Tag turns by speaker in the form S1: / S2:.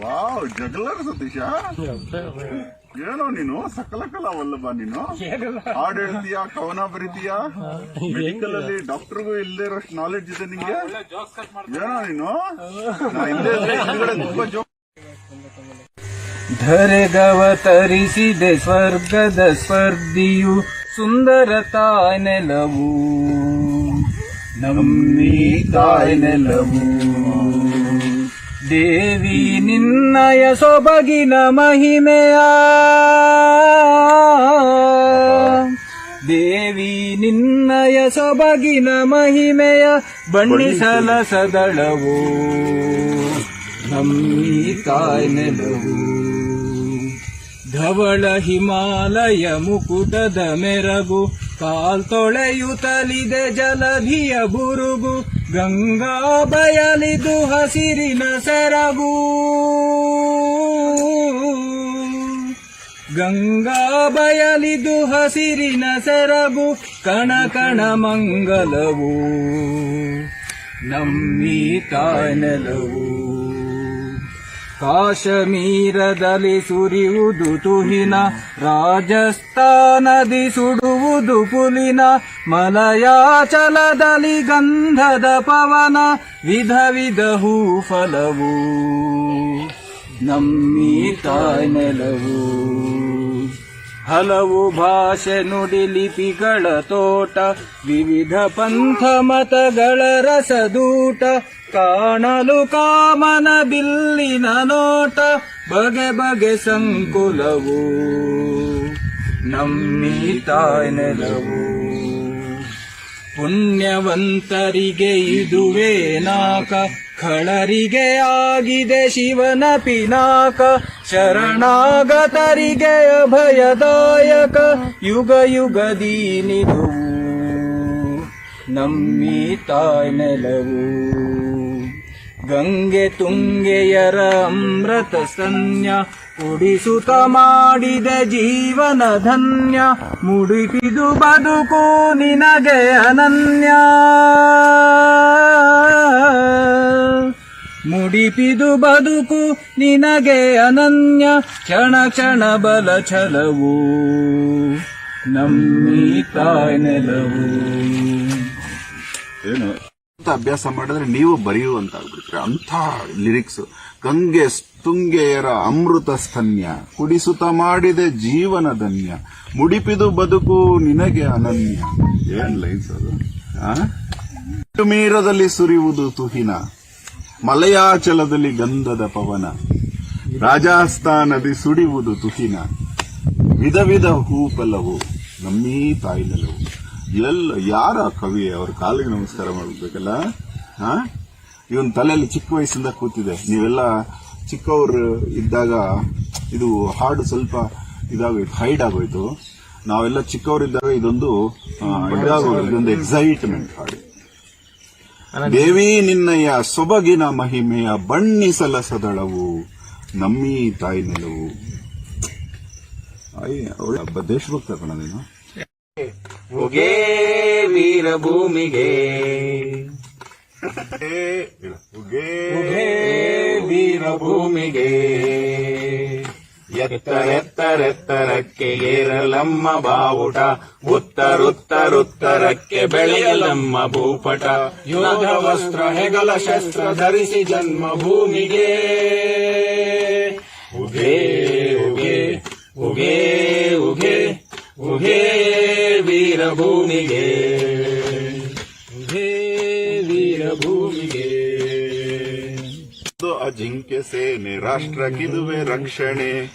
S1: Wow ಜಗಳರ್ Satish. ಏನೋ ನೀನು? ಸಕಲ ಕಲಾ ವಲ್ಲಭ ನೀನು? ಹಾಡ್ ಹೇಳ್ತೀಯಾ ಕವನ ಬರೀತೀಯಾ ಮೆಡಿಕಲ್ ಅಲ್ಲಿ ಡಾಕ್ಟರ್ಗೂ ಇಲ್ಲದೆ ಇರೋಷ್ಟು ನಾಲೆಡ್ಜ್ ಇದೆ ನಿಂಗೆ? ಏನೋ ನೀನು? ಜೋಕ್
S2: ಧರೆಗವತರಿಸಿದೆ ಸ್ವರ್ಗದ ಸ್ಪರ್ಧಿಯು ಸುಂದರ ತಾಯ್ನೆಲವು. ನಮ್ಮಿ ತಾಯ್ ನೆಲವು ದೇವಿ ನಿನ್ನಯ ಸೊಬಗಿನ ಮಹಿಮೆಯ. ದೇವಿ ನಿನ್ನಯ ಸೊಬಗಿನ ಮಹಿಮೆಯ ಬಣ್ಣಿಸಲ ಸದಳವು ನಮ್ಮಿ ನೆಲವು. ಧವಳ ಹಿಮಾಲಯ ಮುಕುಟದ ಮೆರಗು. ಕಾಲ್ ತೊಳೆಯುತ್ತಲಿದೆ ಜಲಧಿಯ ಬುರುಗು, ಗಂಗಾ ಬಯಲಿದು ಹಸಿರಿನ ಸೆರಗು. ಗಂಗಾ ಬಯಲಿದು ಹಸಿರಿನ ಸೆರಗು, ಕಣ ಕಣ ಮಂಗಲವೂ, ನಮ್ಮಿ ಕಾಶ್ಮೀರದಲ್ಲಿ ಸುರಿಯುವುದು ತುಹಿನ, ರಾಜಸ್ಥಾನದಿ ಸುಡುವುದು ಪುಲಿನ, ಮಲಯಾಚಲದಲ್ಲಿ ಗಂಧದ ಪವನ, ವಿಧ ವಿಧ ಹೂ ಫಲವು ನಮ್ಮಿ ತಾಯ್ನೆಲವು ಹಲವು ಭಾಷೆ ನುಡಿ ಲಿಪಿಗಳ ತೋಟ, ವಿವಿಧ ಪಂಥ ಮತಗಳ ರಸದೂಟ, ಕಾಣಲು ಕಾಮನ ಬಿಲ್ಲಿನ ನೋಟ, ಬಗೆ ಬಗೆ ಸಂಕುಲವು ನಮ್ಮಿ ತಾಯ್ನೆಲವು ಪುಣ್ಯವಂತರಿಗೆ ಇದುವೇ ನಾಕ. ಖಳರಿಗೆ ಆಗಿದೆ ಶಿವನ ಪಿನಾಕ. ಶರಣಾಗತರಿಗೆ ಅಭಯದಾಯಕ. ಯುಗ ಯುಗದಿ ನಿದುವು ನಮ್ಮಿ ತಾಯ್ನೆಲವು ಗಂಗೆ ತುಂಗೆಯರ ಅಮೃತ ಸನ್ಯ. ಕುಡಿಸುತ್ತ ಮಾಡಿದ ಜೀವನ ಧನ್ಯ, ಮುಡಿಪಿದು ಬದುಕು ನಿನಗೆ ಅನನ್ಯ. ಮುಡಿಪಿದು ಬದುಕು ನಿನಗೆ ಅನನ್ಯ, ಕ್ಷಣ ಕ್ಷಣ ಬಲ ಛಲವು ನಮ್ಮಿ ತಾಯ್ನೆಲವು
S1: ಏನು? ಅಭ್ಯಾಸ ಮಾಡಿದ್ರೆ ನೀವು ಬರೆಯುವಂತ ಆಗ್ಬಿಡ್ತೀರ ಅಂತ ಲಿರಿಕ್ಸ್ ಗಂಗೆ ತುಂಗೆಯರ ಅಮೃತ ಸ್ತನ್ಯ ಕುಡಿಸುತ್ತ ಮಾಡಿದೆ ಜೀವನ ಧನ್ಯ, ಮುಡಿಪಿದು ಬದುಕು ನಿನಗೆ ಅನನ್ಯ. ಏನ್ ಲೈನ್ಸ್ ಅದು? ಮೀರದಲ್ಲಿ ಸುರಿಯುವುದು ತುಹಿನ, ಮಲಯಾಚಲದಲ್ಲಿ ಗಂಧದ ಪವನ, ರಾಜಸ್ಥಾನದಿ ಸುಡಿಯುವುದು ತುಹಿನ ವಿಧ ವಿಧ ಹೂಪಲವು ನಮ್ಮೀ ತಾಯಿನೆಲವು ಎಲ್ಲ ಯಾರ ಕವಿ ಅವ್ರ ಕಾಲಿಗೆ ನಮಸ್ಕಾರ ಮಾಡ್ಬೇಕಲ್ಲ? ಹಾ ಇವನ್ ತಲೆಯಲ್ಲಿ ಚಿಕ್ಕ ವಯಸ್ಸಿಂದ ಕೂತಿದೆ. ನೀವೆಲ್ಲ ಚಿಕ್ಕವರು ಇದ್ದಾಗ ಇದು ಹಾಡು ಸ್ವಲ್ಪ ಇದಾಗೋಯ್ತು ಹೈಡ್ ಆಗೋಯ್ತು. ನಾವೆಲ್ಲ ಚಿಕ್ಕವರಿದ್ದಾಗ ಇದೊಂದು ಆ, ಇದೊಂದು ಎಕ್ಸೈಟ್ಮೆಂಟ್ ಹಾಡು. ದೇವಿ ನಿನ್ನಯ ಸೊಬಗಿನ ಮಹಿಮೆಯ ಬಣ್ಣಿಸಲ ಸದಳವು ನಮ್ಮಿ ತಾಯಿ ನೆಲವು. ಅಯ್ಯ, ಒಳ್ಳೆ ಹಬ್ಬ ದೇಶಭಕ್ತ ಕಣ ನೀನು?
S2: ಉಗೇ ವೀರಭೂಮಿಗೆ.
S1: ಉಗೇ
S2: ಉಗೇ ವೀರಭೂಮಿಗೆ. ಎತ್ತರೆತ್ತರೆತ್ತರಕ್ಕೆ ಏರಲಮ್ಮ ಬಾವುಟ. ಉತ್ತರುತ್ತರುತ್ತರಕ್ಕೆ ಬೆಳೆಯಲಮ್ಮ ಭೂಪಟ. ಯೋಧ ವಸ್ತ್ರ ಹೆಗಲ ಶಸ್ತ್ರ ಧರಿಸಿ ಜನ್ಮ ಭೂಮಿಗೆ ಉಗೇ ಉಗೇ ಉಗೇ ವೀರಭೂಮಿಗೆ. ಭೂಮಿಗೆ ವೀರಭೂಮಿಗೆ.
S1: ಅಜಿಂಕ್ಯ ಸೇನೆ ರಾಷ್ಟ್ರಕ್ಕಿದುವೆ ರಕ್ಷಣೆ.